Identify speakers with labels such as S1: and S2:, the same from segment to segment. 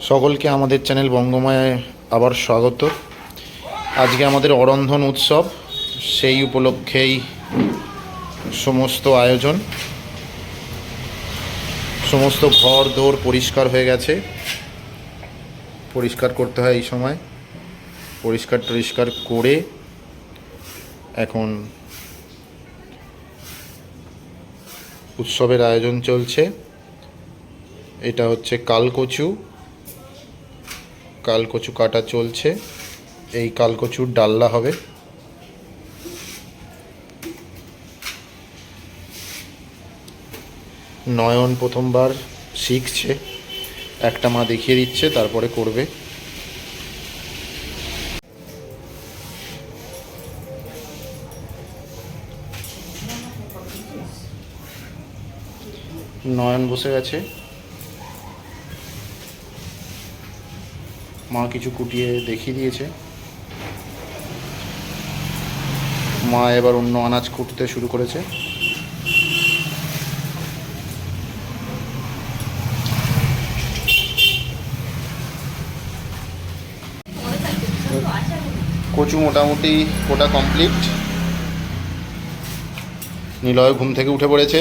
S1: সকলকে আমাদের চ্যানেল বঙ্গমায় আবার স্বাগত। আজকে আমাদের অরন্ধন উৎসব, সেই উপলক্ষেই সমস্ত আয়োজন। সমস্ত ঘর দৌড় পরিষ্কার হয়ে গেছে। পরিষ্কার করতে হয় এই সময়। পরিষ্কার টরিষ্কার করে এখন উৎসবের আয়োজন চলছে। এটা হচ্ছে কালকচু। কালকচু কাটা চলছে। এই কালকচুর ডাল্লা হবে। নয়ন প্রথমবার শিখছে। একটা মা দেখিয়ে দিচ্ছে, তারপরে করবে। নয়ন বসে গেছে। মা কিছু কুটিয়ে দেখিয়ে দিয়েছে। মা এবার অন্য আনাজ কুটতে শুরু করেছে। কচু মোটামুটি কোটা কমপ্লিট। নিলয় ঘুম থেকে উঠে পড়েছে।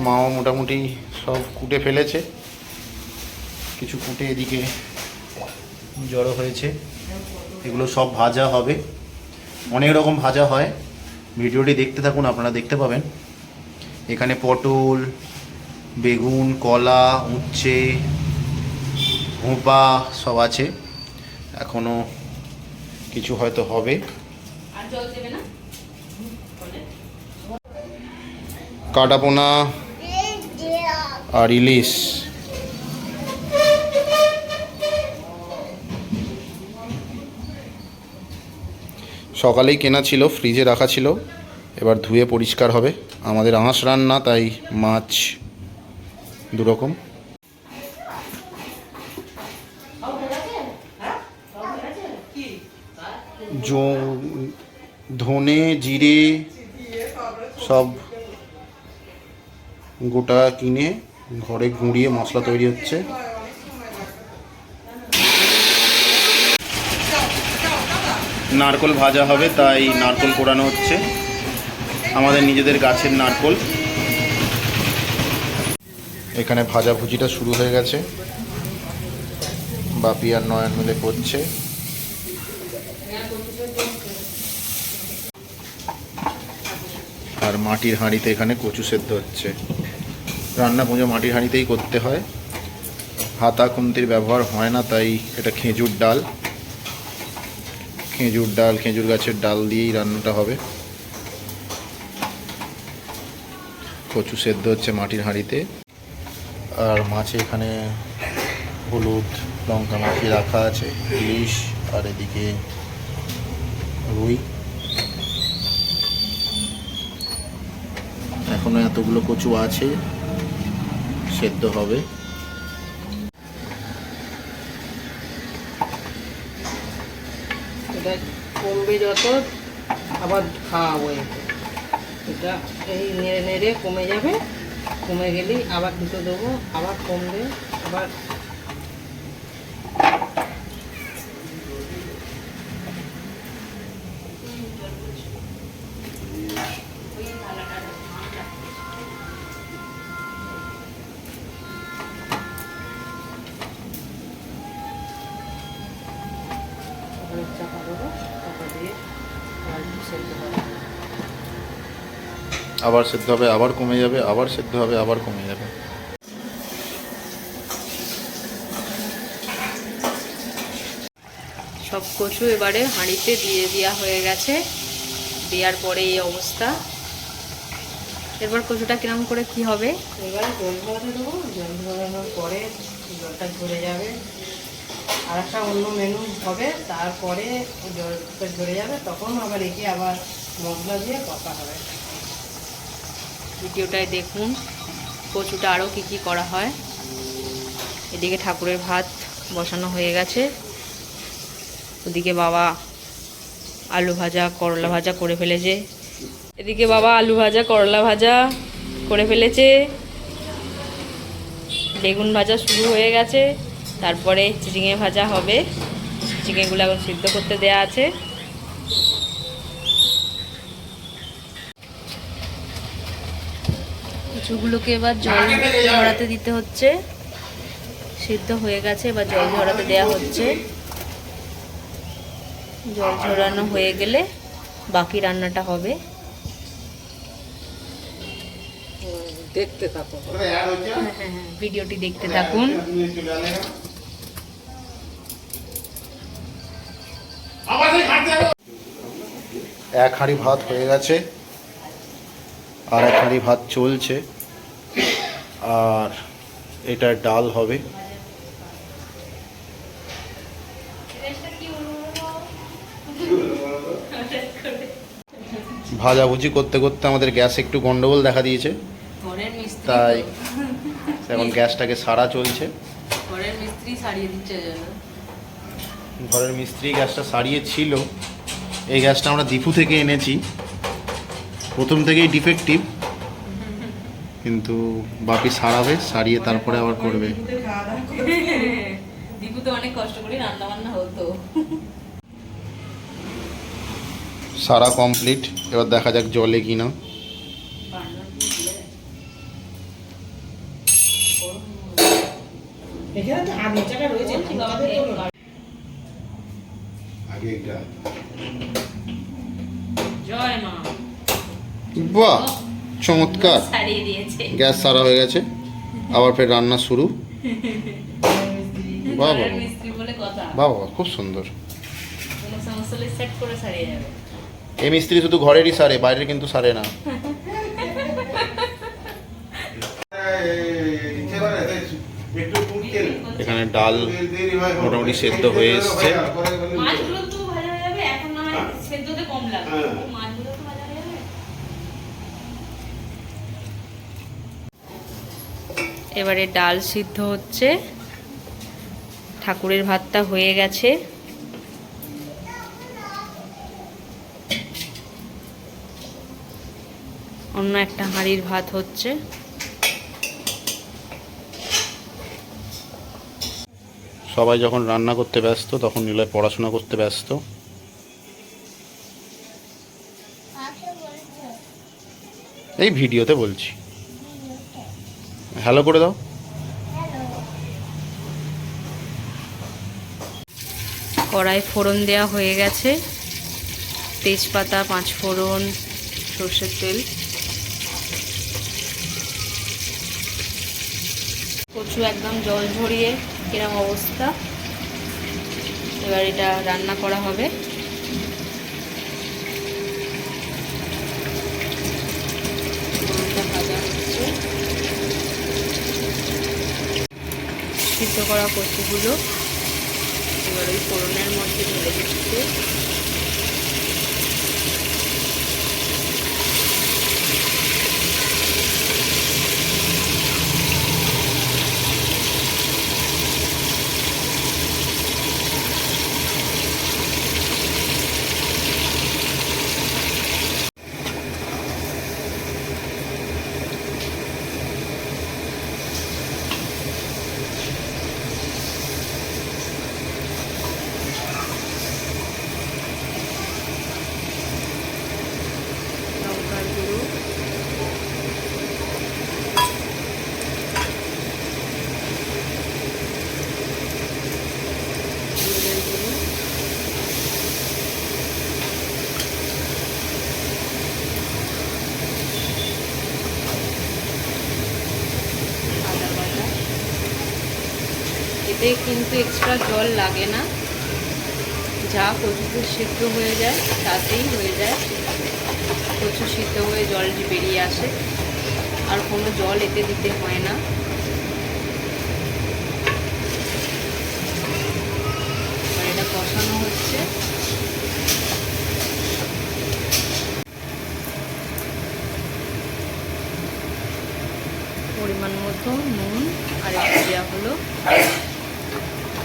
S1: মাও মোটামুটি সব কুটে ফেলেছে। কিছু কুটে এদিকে জড়ো হয়েছে। এগুলো সব ভাজা হবে। অনেক রকম ভাজা হয়। ভিডিওটি দেখতে থাকুন, আপনারা দেখতে পাবেন। এখানে পটল, বেগুন, কলা, উচ্ছে ভোপা সব আছে। এখনও কিছু হয়তো হবে। কাটাপোনা আর ইলিশ সকালেই কেনা ছিল ফ্রিজে রাখা ছিল, এবার ধুয়ে পরিষ্কার হবে। আমাদের আঁশ রান্না, তাই মাছ দুরকম। ধনে, জিরে সব গোটা কিনে ঘরে গুঁড়িয়ে মশলা তৈরি হচ্ছে। নারকল ভাজা হবে, তাই নারকল কোড়ানো হচ্ছে। আমাদের নিজেদের গাছের নারকল। এখানে ভাজাভুজিটা শুরু হয়ে গেছে। বাপি আর নয়ন মিলে করছে। আর মাটির হাঁড়িতে এখানে কচু সেদ্ধ হচ্ছে। রান্না পুজো মাটির হাঁড়িতেই করতে হয়। হাতা খুন্তির ব্যবহার হয় না, তাই এটা খেজুর ডাল। খেজুর ডাল, খেজুর গাছের ডাল দিয়েই রান্নাটা হবে। কচু সেদ্ধ হচ্ছে মাটির হাঁড়িতে। আর মাছে এখানে হলুদ, লঙ্কা মাখিয়ে রাখা আছে, ইলিশ, আর এদিকে রুই। এখনও এতগুলো কচু আছে। সেদ্ধ হবে।
S2: এটা কমবে যত, আবার খাওয়াবো এটা এই নেড়ে নেড়ে কমে যাবে, কমে গেলেই আবার দুটো দেবো, আবার কমবে, আবার
S1: আবার সেদ্ধ হবে আবার কমে যাবে আবার সেদ্ধ হবে আবার কমে যাবে।
S3: সব কচু এবারে হাঁড়িতে দিয়ে দেওয়া হয়ে গেছে। দেওয়ার পরে এই অবস্থা। এরপর কচুটা কিরম করে কি হবে?
S2: এবারে জল ধরাতে দেবো। জল ধরানোর পরে জলটা ঝরে যাবে। আর একটা অন্য মেনু হবে। তারপরে জলটা ঝরে যাবে তখন আবার একে আবার মশলা দিয়ে কষা হবে।
S3: ভিডিওটায় দেখুন কচুটা আরও কি কি করা হয়। এদিকে ঠাকুরের ভাত বসানো হয়ে গেছে। ওদিকে বাবা আলু ভাজা, করলা ভাজা করে ফেলেছে। এদিকে বাবা আলু ভাজা, করলা ভাজা করে ফেলেছে। বেগুন ভাজা শুরু হয়ে গেছে। তারপরে চিচিঙে ভাজা হবে। চিকেনগুলো এখন সিদ্ধ করতে দেয়া আছে। কচুগুলোকে এবার জল ঝরাতে দিতে হচ্ছে। সিদ্ধ হয়ে গেছে এবার জল ঝরাতে দেয়া হচ্ছে। জল ঝরানো হয়ে গেলে বাকি রান্নাটা হবে।
S2: দেখতে থাকো।
S3: হ্যাঁ ভিডিওটি দেখতে থাকুন।
S1: এক হাঁড়ি ভাত হয়ে গেছে আর এক হাঁড়ি ভাত চলছে। আর এটা ডাল হবে। ভাজাভুজি করতে করতে আমাদের গ্যাস একটু গন্ডগোল দেখা দিয়েছে। তাই এখন গ্যাসটাকে সারা চলছে।
S3: ঘরের মিস্ত্রি সারিয়ে দিচ্ছে
S1: ঘরের মিস্ত্রি গ্যাসটা সারিয়ে ছিল। এই গ্যাসটা আমরা দীপু থেকে এনেছি। প্রথম থেকেই ডিফেক্টিভ কিন্তু বাপি সারাবে সারিয়ে তারপরে আবার করবে।
S3: দীপু তো অনেক কষ্ট করে রান্না বান্না হতো।
S1: সারা কমপ্লিট এবার দেখা যাক জলে কিনা। বাহ! চমৎকার। গ্যাস সারা হয়ে গেছে। আবার ফের রান্না শুরু। বাহ বাহ খুব সুন্দর। এই মিস্ত্রি শুধু ঘরেরই সারে বাইরের কিন্তু সারে না। এখানে ডাল মোটামুটি সেদ্ধ হয়ে এসছে
S3: মাছগুলো তো ভাজা হয়ে যাবে এখন না হয় সেদ্ধতে কম লাগবে
S4: হ্যাঁ।
S3: ও মাছগুলো তো ভাজা হয়ে যাবে এবারে ডাল সিদ্ধ হচ্ছে। ঠাকুরের ভাতটা হয়ে গেছে। অন্য একটা হাঁড়ির ভাত হচ্ছে।
S1: সবাই যখন রান্না করতে ব্যস্ত, তখন নিলয় পড়াশোনা করতে ব্যস্ত। এই ভিডিওতে বলছি। হ্যালো করে দাও।
S3: কড়াই ফোড়ন দেওয়া হয়ে গেছে। তেজপাতা, পাঁচ ফোড়ন, সর্ষের তেল। কচু একদম জল ঝরিয়ে কিরম অবস্থা। এবার এটা রান্না করা হবে। সিদ্ধ করা কচুগুলো। এবার ওই ফোড়নের মধ্যে ঢেলে দিচ্ছে। এতে কিন্তু এক্সট্রা জল লাগে না। যা কচুতে সিদ্ধ হয়ে যায়, তাতেই হয়ে যায়। কচু সিদ্ধ হয়ে জলটি বেরিয়ে আসে। আর কোনো জল এতে দিতে হয় না। এটা কষানো হচ্ছে। পরিমাণ মতো নুন আর একটু দেওয়া হলো।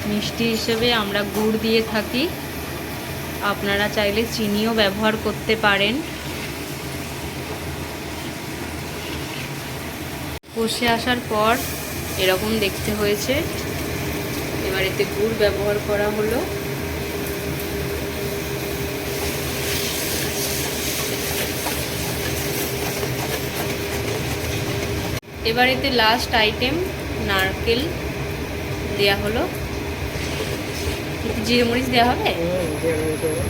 S3: মিষ্টি হিসেবে আমরা গুড় দিয়ে থাকি। আপনারা চাইলে চিনিও ব্যবহার করতে পারেন। কষে আসার পর এরকম দেখতে হয়েছে। এবার এতে গুড় ব্যবহার করা হলো। এবার এতে লাস্ট আইটেম নারকেল দেয়া হলো। জিরে মরিচ দেওয়া হবে?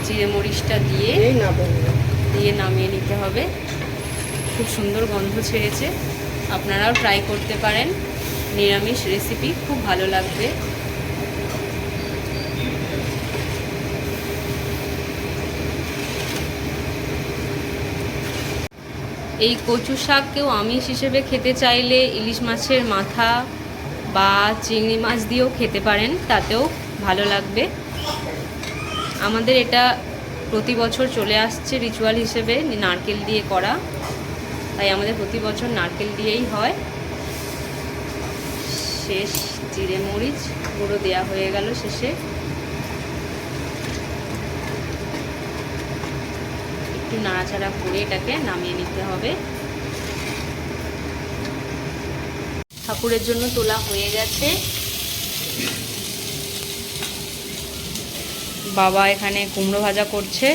S3: জিরে মরিচটা দিয়ে দিয়ে নামিয়ে নিতে হবে। খুব সুন্দর গন্ধ ছেড়েছে। আপনারাও ট্রাই করতে পারেন। নিরামিষ রেসিপি খুব ভালো লাগবে। এই কচু শাক কেউ আমিষ হিসেবে খেতে চাইলে ইলিশ মাছের মাথা বা চিংড়ি মাছ দিয়েও খেতে পারেন। তাতেও ভালো লাগবে। আমাদের এটা প্রতি বছর চলে আসছে রিচুয়াল হিসেবে, নারকেল দিয়ে করা। তাই আমাদের প্রতি বছর নারকেল দিয়েই হয়। শেষ জিরে মরিচ, গুঁড়ো দেওয়া হয়ে গেল শেষে। একটু নাড়াচাড়া করে এটাকে নামিয়ে নিতে হবে। ঠাকুরের জন্য তোলা হয়ে গেছে। বাবা এখানে কুমড়ো ভাজা করছে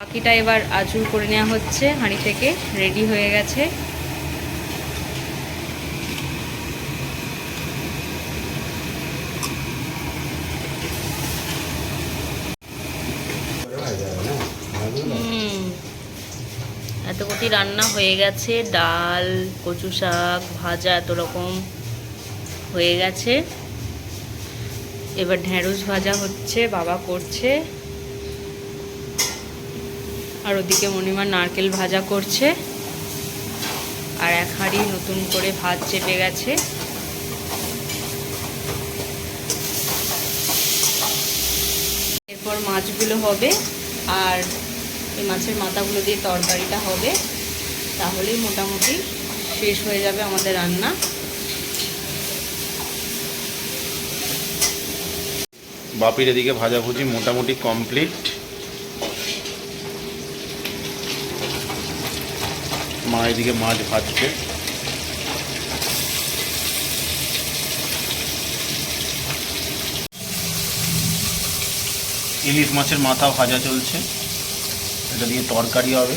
S3: বাকিটা এবার আজুর করে নেওয়া হচ্ছে, হাঁড়ি থেকে রেডি হয়ে গেছে হুম। এত কোটি রান্না হয়ে গেছে, ডাল, কচু শাক, ভাজা এত রকম হয়ে গেছে এবার ঢেঁড়স ভাজা হচ্ছে, বাবা করছে। আর ওদিকে মণিমা নারকেল ভাজা করছে। আর এক হাঁড়ি নতুন করে ভাত চেপে গেছে। এরপর মাছগুলো হবে, আর এই মাছের মাথাগুলো দিয়ে তরকারিটা হবে। তাহলেই মোটামুটি শেষ হয়ে যাবে আমাদের রান্না।
S1: বাপির এদিকে ভাজাভুজি মোটামুটি কমপ্লিট। মা এদিকে মাছ ভাজছে। ইলিশ মাছের মাথা ভাজা চলছে। এটা দিয়ে তরকারি হবে।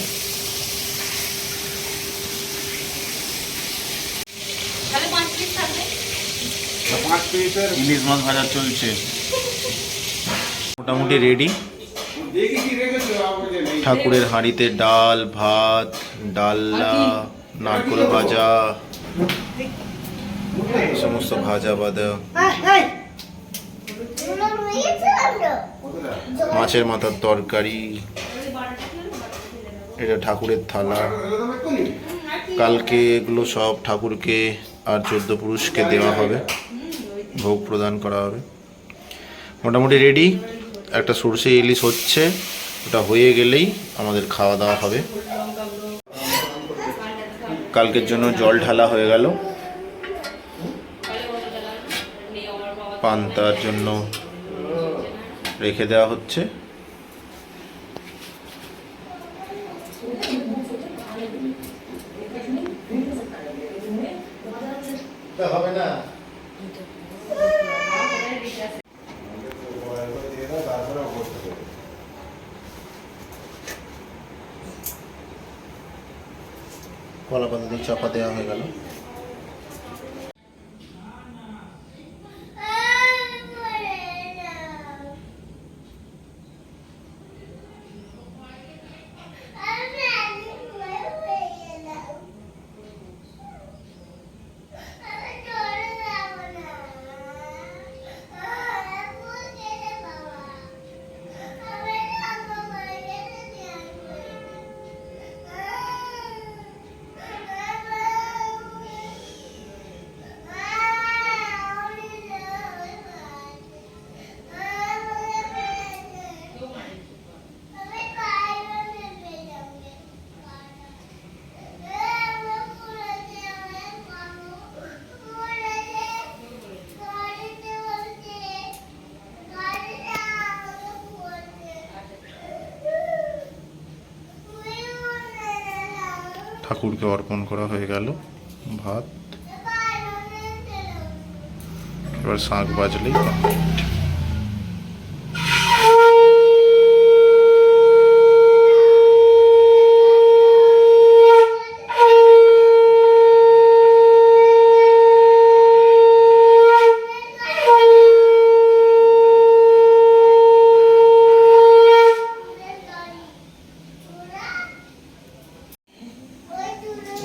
S1: ইলিশ মাছ ভাজা চলছে। মোটামুটি রেডি ঠাকুরের হাঁড়িতে ডাল, ভাত ডাল্লা নারকোল ভাজা, সমস্ত ভাজা বাদা মাছের মাথার তরকারি। এটা ঠাকুরের থালা। কালকে এগুলো সব ঠাকুরকে আর চোদ্দ পুরুষকে দেওয়া হবে। ভোগ প্রদান করা হবে। মোটামুটি রেডি একটা সর্ষে ইলিশ হচ্ছে, ওটা হয়ে গেলেই আমাদের খাওয়া দাওয়া হবে। কালকের জন্য জল ঢালা হয়ে গেল। পান্তার জন্য রেখে দেওয়া হচ্ছে। কলা পাতা দিয়ে চাপা ঠাকুরকে অর্পণ করা হয়ে গেল ভাত এবার শাঁখ বাজলেই complete।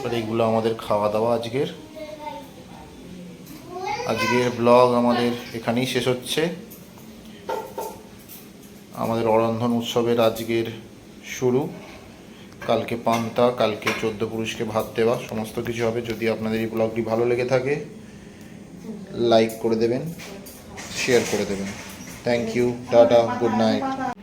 S1: এবার এইগুলো আমাদের খাওয়া দাওয়া আজকের। আজকের ব্লগ আমাদের এখানেই শেষ হচ্ছে। আমাদের অরন্ধন উৎসবের আজকের শুরু। কালকে পান্তা, কালকে চোদ্দ পুরুষকে ভাত দেওয়া, সমস্ত কিছু হবে। যদি আপনাদের এই ব্লগটি ভালো লেগে থাকে, লাইক করে দেবেন, শেয়ার করে দেবেন। Thank you tata good night